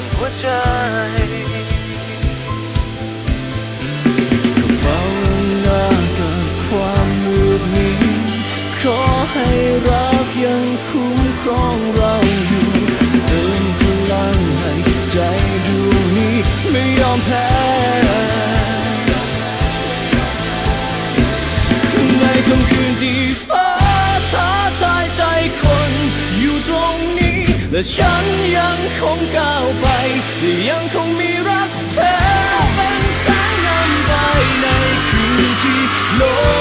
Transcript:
on butcher. และฉันยังคงก้าวไปและยังคงมีรักเธอเป็นแสงนำไปในคืนที่โลก